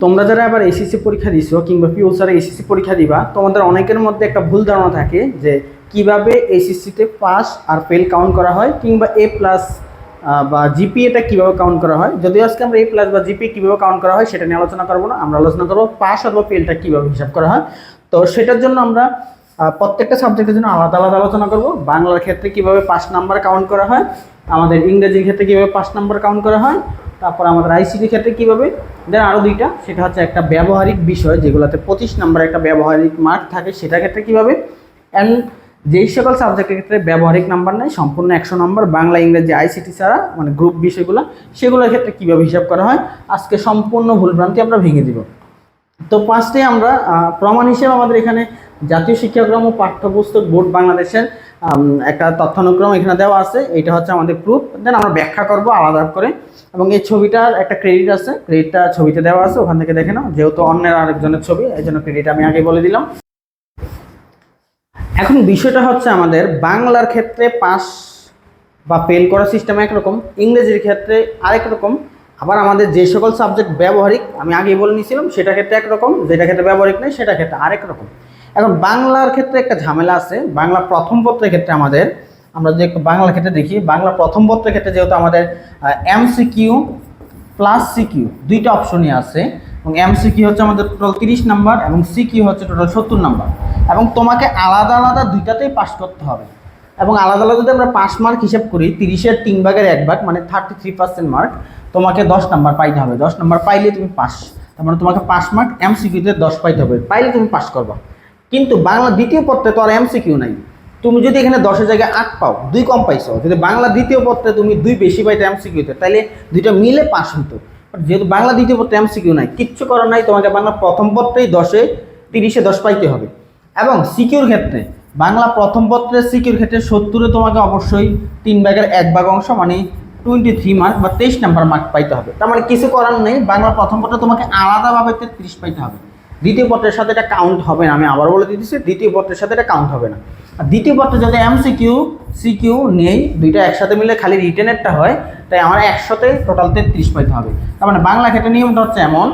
তোমরা যারা আবার এসএসসি পরীক্ষা দিছো কিংবা ফিউচারে এসএসসি পরীক্ষা দিবা, তোমাদের অনেকের মধ্যে একটা ভুল ধারণা থাকে যে কীভাবে এসএসসিতে পাস আর ফেল কাউন্ট করা হয় কিংবা এ প্লাস বা জিপিএটা কীভাবে কাউন্ট করা হয়। যদিও আজকে আমরা এ প্লাস বা জিপিএ কীভাবে কাউন্ট করা হয় সেটা নিয়ে আলোচনা করব না, আমরা আলোচনা করব পাস অথবা ফেলটা কীভাবে হিসাব করা হয়। তো সেটার জন্য আমরা প্রত্যেকটা সাবজেক্টের জন্য আলাদা আলাদা আলোচনা করব। বাংলার ক্ষেত্রে কীভাবে পাঁচ নাম্বার কাউন্ট করা হয়, আমাদের ইংরেজির ক্ষেত্রে কীভাবে পাঁচ নাম্বার কাউন্ট করা হয়, তারপর আমাদের আইসিটির ক্ষেত্রে কীভাবে, দেন আরও দুইটা, সেটা হচ্ছে একটা ব্যবহারিক বিষয়, যেগুলোতে পঁচিশ নাম্বার একটা ব্যবহারিক মার্ক থাকে, সেটার ক্ষেত্রে কীভাবে অ্যান্ড যেই সকল সাবজেক্টের ক্ষেত্রে ব্যবহারিক নাম্বার নেই, সম্পূর্ণ একশো নম্বর, বাংলা, ইংরেজি আইসিটি ছাড়া মানে গ্রুপ বিষয়গুলো, সেগুলোর ক্ষেত্রে কীভাবে হিসাব করা হয়, আজকে সম্পূর্ণ ভুলভ্রান্তি আমরা ভেঙে দিব। তো পাঁচটে আমরা প্রমাণ হিসেবে আমাদের এখানে জাতীয় শিক্ষাক্রম ও পাঠ্যপুস্তক বোর্ড বাংলাদেশের একটা তথ্যানুক্রম এখানে দেওয়া আছে। এটা হচ্ছে আমাদের প্রুফ দেন আমরা ব্যাখ্যা করব আলাদা করে। এবং এই ছবিটার একটা ক্রেডিট আছে। ক্রেডিটটা ছবিতে দেওয়া আছে, ওখান থেকে দেখে নাও। যেহেতু অন্যের আরেকজনের ছবি, এই জন্য ক্রেডিট আমি আগে বলে দিলাম। এখন বিষয়টা হচ্ছে আমাদের বাংলার ক্ষেত্রে পাস বা ফেল করার সিস্টেম একরকম, ইংরেজির ক্ষেত্রে আরেক রকম। আবার আমাদের যে সকল সাবজেক্ট ব্যবহারিক, আমি আগেই বলে নিয়েছিলাম, সেটা ক্ষেত্রে একরকম, যেটা ক্ষেত্রে ব্যবহারিক নেই, সেটা ক্ষেত্রে আরেক রকম। এখন বাংলার ক্ষেত্রে একটা ঝামেলা আছে। বাংলা প্রথম পত্রের ক্ষেত্রে আমাদের, আমরা যদি একটু বাংলার ক্ষেত্রে দেখি, বাংলা প্রথম পত্রের ক্ষেত্রে যেহেতু আমাদের এমসিকিউ প্লাস সিকিউ দুইটা অপশনই আছে। এবং এমসিকিউ হচ্ছে আমাদের টোটাল তিরিশ নাম্বার এবং সিকিউ হচ্ছে টোটাল সত্তর নাম্বার। এবং তোমাকে আলাদা আলাদা দুইটাতেই পাস করতে হবে। এবং আলাদা আলাদা যদি আমরা পাস মার্ক হিসেব করি, তিরিশের তিন ভাগের এক ভাগ মানে থার্টি থ্রি পার্সেন্ট মার্ক তোমাকে দশ নাম্বার পাইতে হবে। দশ নাম্বার পাইলে তুমি পাস তার মানে তোমাকে পাস মার্ক এমসিকিউতে দশ পাইতে হবে। পাইলে তুমি পাস করবা। কিন্তু বাংলা দ্বিতীয় পত্রে তো আর এমসিকিউ নাই। তুমি যদি এখানে দশের জায়গায় আট পাও, দুই কম পাইছো। যদি বাংলা দ্বিতীয় পত্রে তুমি দুই বেশি পাইতে এমসিকিউতে তাহলে দুইটা মিলে পাস হতো যেহেতু বাংলা দ্বিতীয় পত্রে এমসিকিউ নাই, কিচ্ছু করার নাই, তোমাকে বাংলা প্রথম পত্রেই দশে, তিরিশে দশ পাইতে হবে। এবং সিকিউর ক্ষেত্রে, বাংলা প্রথম পত্রে সিকিউর ক্ষেত্রে সত্তরে তোমাকে অবশ্যই তিন ভাগের এক ভাগ অংশ মানে টোয়েন্টি থ্রি মার্ক বা তেইশ নাম্বার মার্ক পাইতে হবে। তার মানে কিছু করার নেই, বাংলা প্রথম পত্রে তোমাকে আলাদাভাবে তেত্রিশ পাইতে হবে। দ্বিতীয় পত্রের সাথে এটা কাউন্ট হবে না, আমি আবার বলে দিতেছি, দ্বিতীয় পত্রের সাথে এটা কাউন্ট হবে না। আর দ্বিতীয় পত্রে যদি এম সিকিউ সিকিউ নেই, দুইটা একসাথে মিলে খালি রিটেনেরটা হয়, তাই আমার একসাথে টোটাল তেত্রিশ পাইতে হবে। তার মানে বাংলা ক্ষেত্রে নিয়মটা হচ্ছে এমন,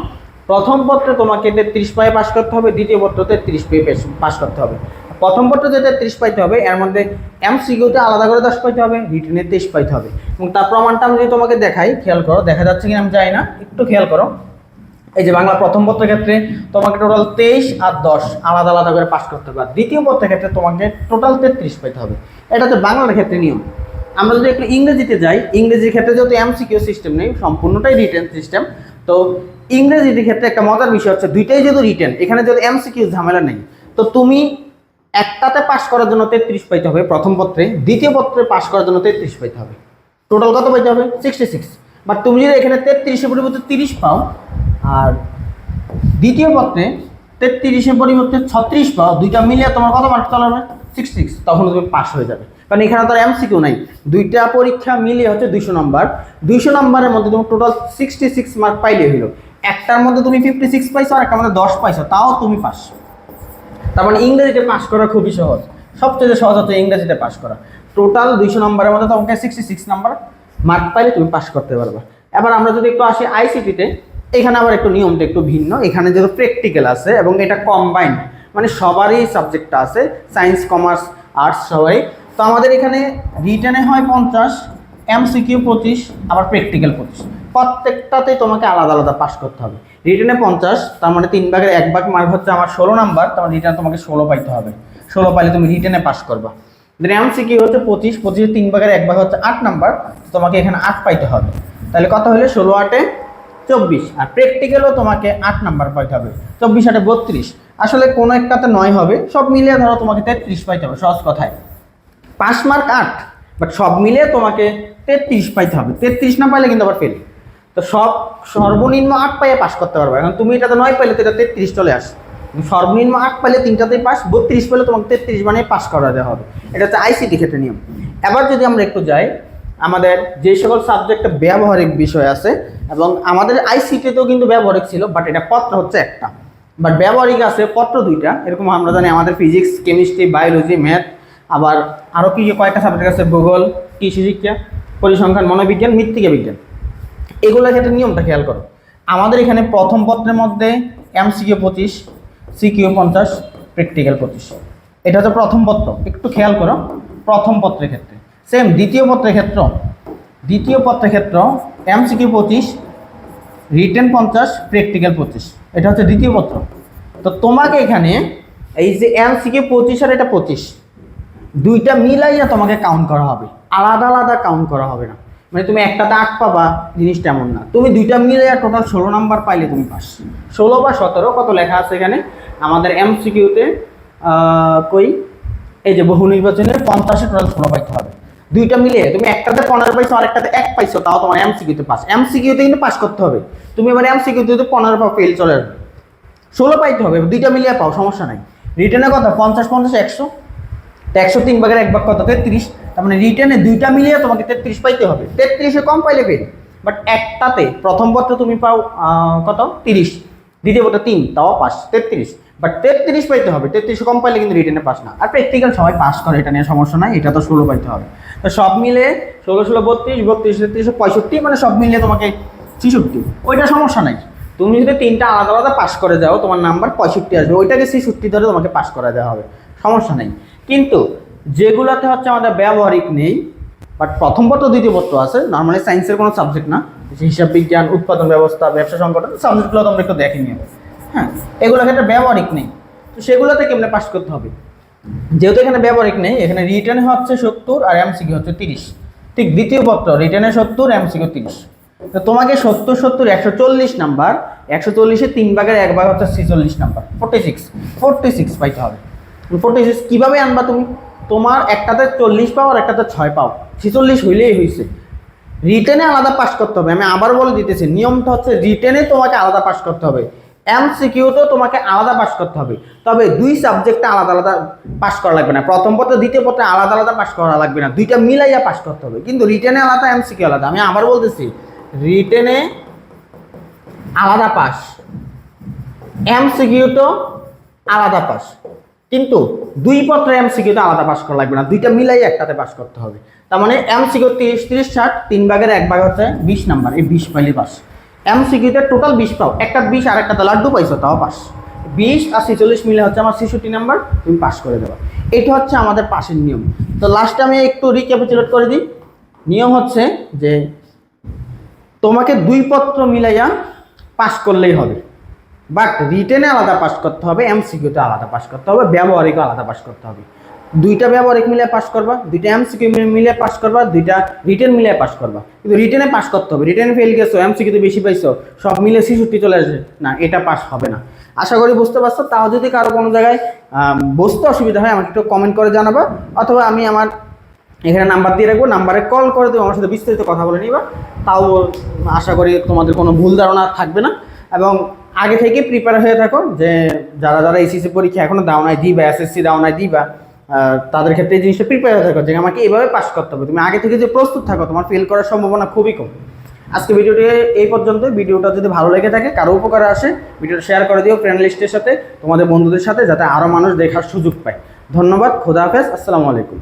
প্রথম পত্রে তোমাকে তেত্রিশ পায়ে পাস করতে হবে, দ্বিতীয় পত্র তেত্রিশ পেয়ে পাস করতে হবে। প্রথম পত্রে যে তেত্রিশ পাইতে হবে, এর মধ্যে এম সিকিউতে আলাদা করে দশ পাইতে হবে রিটেনে তেইশ পাইতে হবে। এবং তার প্রমাণটা আমি যদি তোমাকে দেখাই, খেয়াল করো, দেখা যাচ্ছে কিনা আমি জানি না, একটু খেয়াল করো। এই যে বাংলা প্রথম পত্রের ক্ষেত্রে তোমাকে টোটাল তেইশ আর দশ আলাদা আলাদা করে পাস করতে হবে। আর দ্বিতীয় পত্রের ক্ষেত্রে তোমাকে টোটাল তেত্রিশ পেতে হবে। এটা হচ্ছে বাংলার ক্ষেত্রে নিয়ম। আমরা যদি একটু ইংরেজিতে যাই, ইংরেজির ক্ষেত্রে যেহেতু এমসিকিউ সিস্টেম নেই, সম্পূর্ণটাই রিটেন সিস্টেম তো ইংরেজির ক্ষেত্রে একটা মজার বিষয় হচ্ছে দুইটাই যেহেতু রিটেন এখানে যেহেতু এমসিকিউ ঝামেলা নেই, তো তুমি একটাতে পাস করার জন্য তেত্রিশ পাইতে হবে প্রথম পত্রে, দ্বিতীয় পত্রে পাস করার জন্য তেত্রিশ পাইতে হবে। টোটাল কত পাইতে হবে? সিক্সটি সিক্স বাট তুমি যদি এখানে তেত্রিশের পরিবর্তে তিরিশ পাও আর দ্বিতীয় পত্রে তেত্রিশের পরিবর্তে ছত্রিশ পাও, দুইটা মিলিয়ে তোমার কত মার্ক হবে? সিক্স সিক্স তখন তুমি পাস হয়ে যাবে। কারণ এখানে তো এমসিকিউ নাই। দুইটা পরীক্ষা মিলিয়ে হচ্ছে দুইশো নম্বর দুইশো নম্বরের মধ্যে তুমি টোটাল সিক্সটি সিক্স মার্ক পাইলে হইল। একটার মধ্যে তুমি ফিফটি সিক্স পাইছো আর একটার মধ্যে দশ পাইছো, তাও তুমি পাস তার মানে ইংরেজিতে পাস করা খুবই সহজ। সবচেয়ে সহজ হচ্ছে ইংরেজিতে পাস করা। টোটাল দুইশো নম্বরের মধ্যে তোমাকে সিক্সটি সিক্স নাম্বার মার্ক পাইলে তুমি পাস করতে পারবে। এবার আমরা যদি একটু আসি আইসিটিতে এখানে আবার একটু নিয়মটা একটু ভিন্ন। এখানে যেহেতু প্র্যাকটিক্যাল আছে এবং এটা কম্বাইন্ড মানে সবারই সাবজেক্টটা আছে সায়েন্স কমার্স আর্টস সবাই। তো আমাদের এখানে রিটার্নে হয় পঞ্চাশ এমসিকিউ পঁচিশ, আবার প্র্যাকটিক্যাল পঁচিশ। প্রত্যেকটাতেই তোমাকে আলাদা আলাদা পাস করতে হবে। রিটার্নে পঞ্চাশ, তার মানে তিন ভাগের এক ভাগ মার্ক হচ্ছে আমার ষোলো নাম্বার তার মানে রিটার্ন তোমাকে ষোলো পাইতে হবে। ষোলো পাইলে তুমি রিটার্নে পাস করবা। দেন এমসিকিউ হচ্ছে পঁচিশ পঁচিশের তিন ভাগের এক ভাগ হচ্ছে আট নাম্বার তোমাকে এখানে আট পাইতে হবে। তাহলে কত হলে? ষোলো আটে চব্বিশ। আর প্র্যাকটিক্যালও তোমাকে আট নাম্বার পাইতে হবে। চব্বিশ আটে বত্রিশ। আসলে কোনো একটাতে নয় হবে। সব মিলিয়ে ধরো তোমাকে তেত্রিশ পাইতে হবে, সহজ কথায়। পাঁচ মার্ক আট। বাট সব মিলিয়ে তোমাকে তেত্রিশ পাইতে হবে। তেত্রিশ না পাইলে কিন্তু আবার ফেল তো সব সর্বনিম্ন আট পাইয়ে পাস করতে পারবে। এখন তুমি এটাতে নয় পাইলে তো এটা তেত্রিশ চলে আসে। সর্বনিম্ন আট পাইলে তিনটাতেই পাস বত্রিশ পাইলে তোমাকে তেত্রিশ বানিয়ে পাস করাতে হবে। এটা হচ্ছে আইসিটি ক্ষেত্রে নিয়ম। এবার যদি আমরা একটু যাই আমাদের যে সকল সাবজেক্টে ব্যবহারিক বিষয় আছে এবং আমাদের আইসিটিতেও কিন্তু ব্যবহারিক ছিল বাট এটা পত্র হচ্ছে একটা। বাট ব্যবহারিক আছে পত্র দুইটা, এরকম আমরা জানি আমাদের ফিজিক্স কেমিস্ট্রি বায়োলজি ম্যাথ আবার আরও কি কয়েকটা সাবজেক্ট আছে, ভূগোল, কৃষি, শিক্ষা, পরিসংখ্যান, মনোবিজ্ঞান, মৃত্তিকা বিজ্ঞান। এগুলোর ক্ষেত্রে নিয়মটা খেয়াল করো। আমাদের এখানে প্রথম পত্রের মধ্যে এমসিকিউ পঁচিশ সিকিউ পঞ্চাশ প্র্যাকটিক্যাল পঁচিশ। এটা হচ্ছে প্রথম পত্র, একটু খেয়াল করো, প্রথম পত্রের ক্ষেত্রে। সেম দ্বিতীয় পত্রের ক্ষেত্র। দ্বিতীয় পত্রের ক্ষেত্র এমসিকিউ পঁচিশ রিটেন পঞ্চাশ প্র্যাকটিক্যাল পঁচিশ। এটা হচ্ছে দ্বিতীয় পত্র। তো তোমাকে এখানে এই যে এমসিকিউ পঁচিশ আর এটা পঁচিশ, দুইটা মিলাইয়া তোমাকে কাউন্ট করা হবে। আলাদা আলাদা কাউন্ট করা হবে না। মানে তুমি একটাতে আট পাবা, জিনিসটা এমন না। তুমি দুইটা মিলাইয়া টোটাল ষোলো নাম্বার পাইলে তুমি পাস। ষোলো বা সতেরো, কত লেখা আছে এখানে? আমাদের এমসিকিউতে কই? এই যে বহু নির্বাচনের পঞ্চাশে টোটাল ষোলো পাইতে হবে। দুইটা মিলিয়ে তুমি একটাতে পনেরো পাইছো আর একটাতে এক পাইছো, তাও তোমার এমসিকিউতে পাস এমসিকিউতে কিন্তু পাস করতে হবে। তুমি এবার এমসিকিউতে পনেরো পা ফেল চলে আসবে। ষোলো পাইতে হবে, দুইটা মিলিয়ে পাও, সমস্যা নাই। রিটার্নে কথা পঞ্চাশ পঞ্চাশ, একশো? একশো তিন ভাগের এক ভাগ কত? তেত্রিশ। তার মানে রিটার্নে দুইটা মিলিয়ে তোমাকে তেত্রিশ পাইতে হবে। তেত্রিশে কম পাইলে ফেল বাট একটাতে প্রথম পত্র তুমি পাও কত? তিরিশ। দ্বিতীয় পত্র তিন, তাও পাস তেত্রিশ। বাট তেত্রিশ পাইতে হবে। তেত্রিশে কম পাইলে কিন্তু রিটার্নে পাস না। আর প্র্যাকটিক্যাল সবাই পাস করে, এটা নিয়ে সমস্যা নাই, এটা তো ষোলো পাইতে হবে। তো সব মিলে ষোলো ষোলো, বত্রিশ বত্রিশ তেত্রিশ পঁয়ষট্টি মানে সব মিলিয়ে তোমাকে ছেষট্টি। ওইটা সমস্যা নাই। তুমি যদি তিনটা আলাদা আলাদা পাস করে যাও তোমার নাম্বার পঁয়ষট্টি আসবে। ওইটাকে ছেষট্টি ধরে তোমাকে পাস করা দেওয়া হবে। সমস্যা নেই। কিন্তু যেগুলোতে হচ্ছে আমাদের ব্যবহারিক নেই বাট প্রথম পত্র, দ্বিতীয় পত্র আছে। নর্মালি সায়েন্সের কোনো সাবজেক্ট না। হিসাব বিজ্ঞান, উৎপাদন ব্যবস্থা, ব্যবসা সংগঠন সাবজেক্টগুলো তোমরা একটু দেখে নিও। হ্যাঁ এগুলো ক্ষেত্রে ব্যবহারিক নেই। তো সেগুলোতে কেমনে পাস করতে হবে? যেহেতু এখানে ব্যবহারিক নেই, এখানে রিটার্নে হচ্ছে সত্তর আর এমসিকিউ হচ্ছে তিরিশ। ঠিক দ্বিতীয় পত্র রিটার্নে সত্তর এমসিকিউ তিরিশ। তো তোমাকে সত্তর সত্তর, একশো চল্লিশ নাম্বার, একশো চল্লিশে তিন ভাগের এক ভাগ হচ্ছে ছিচল্লিশ number. Forty six forty six পাইতে হবে। ফোর্টি সিক্স কীভাবে আনবা তুমি? তোমার একটাতে চল্লিশ পাও আর একটাতে ছয় পাও। ছিচল্লিশ হইলেই হয়েছে রিটেনে আলাদা পাস করতে হবে। আমি আবার বলে দিতেছি, নিয়মটা হচ্ছে রিটেনে তোমাকে আলাদা পাস করতে হবে। এমসিকিউতেও তোমাকে আলাদা পাস করতে হবে। তবে দুই সাবজেক্টে আলাদা আলাদা পাস করা লাগবে না। প্রথম পত্র, দ্বিতীয় পত্রে আলাদা আলাদা পাস করা লাগবে না। দুইটা মিলাইয়া পাস করতে হবে। কিন্তু রিটেনে আলাদা এমসিকিউ আলাদা। আমি আবার বলতেছি রিটেনে আলাদা পাস এমসিকিউ তো আলাদা পাস কিন্তু দুই পত্রে এমসিকিউতে আলাদা পাস করা লাগবে না। দুইটা মিলাই একটাতে পাস করতে হবে। তার মানে এমসিকিউ তিরিশ তিরিশ ষাট, তিন ভাগের এক ভাগ হচ্ছে বিশ নাম্বার, এই বিশ পাইলে পাস এমসিকিউতে টোটাল বিশ পাও। একটা বিশ আর একটা লাড্ডু পাইছো তাও পাস। বিশ আর ছেচল্লিশ মিলে হচ্ছে আমার ছেষট্টি নাম্বার, তুমি পাস করে দেবা। এটা হচ্ছে আমাদের পাশের নিয়ম। তো লাস্টে আমি একটু রিক্যাপিচুলেট করে দিই। নিয়ম হচ্ছে যে তোমাকে দুই পত্র মিলাইয়া পাস করলেই হবে। বাট রিটেনে আলাদা পাস করতে হবে, এমসিকিউতে আলাদা পাস করতে হবে ব্যবহারিক আলাদা পাস করতে হবে। দুইটা ব্যবহারিক মিলে পাস করবা, দুইটা এমসিকিউ মিলে পাস করবা, দুইটা রিটেন মিলে পাস করবা। কিন্তু রিটেনে পাস করতে হবে। রিটেনে ফেল গেছো এমসিকিউতে বেশি পাইছো, সব মিলে ছিষট্টি চলে আসবে। না, এটা পাস হবে না। আশা করি বুঝতে পারছ। তাও যদি কারও কোনো জায়গায় বসতে অসুবিধা হয়, আমাকে একটু কমেন্ট করে জানাবা। অথবা আমি আমার এখানে নাম্বার দিয়ে রাখব নাম্বারে কল করে দেবো আমার সাথে বিস্তারিত কথা বলে নিবা। তাও আশা করি তোমাদের কোনো ভুল ধারণা থাকবে না। এবং আগে থেকে প্রিপেয়ার হয়ে থাকো যে, যারা যারা এসিসি পরীক্ষা এখনও দাও নাই, দিবা এসএসসি দাও নাই, দিবা। তাদের ক্ষেত্রে এই জিনিসটা প্রিপেয়ার থাকো, যে আমাকে এভাবে পাস করতে হবে। তুমি আগে থেকে যে প্রস্তুত থাকো, তোমার ফেল করার সম্ভাবনা খুবই কম। আজকে ভিডিওটি এই পর্যন্ত। ভিডিওটা যদি ভালো লেগে থাকে, কারও উপকারে আসে, ভিডিওটা শেয়ার করে দিও ফ্রেন্ড লিস্টের সাথে, তোমাদের বন্ধুদের সাথে, যাতে আরও মানুষ দেখার সুযোগ পায়। ধন্যবাদ, খোদা হাফেজ, আসসালামু আলাইকুম।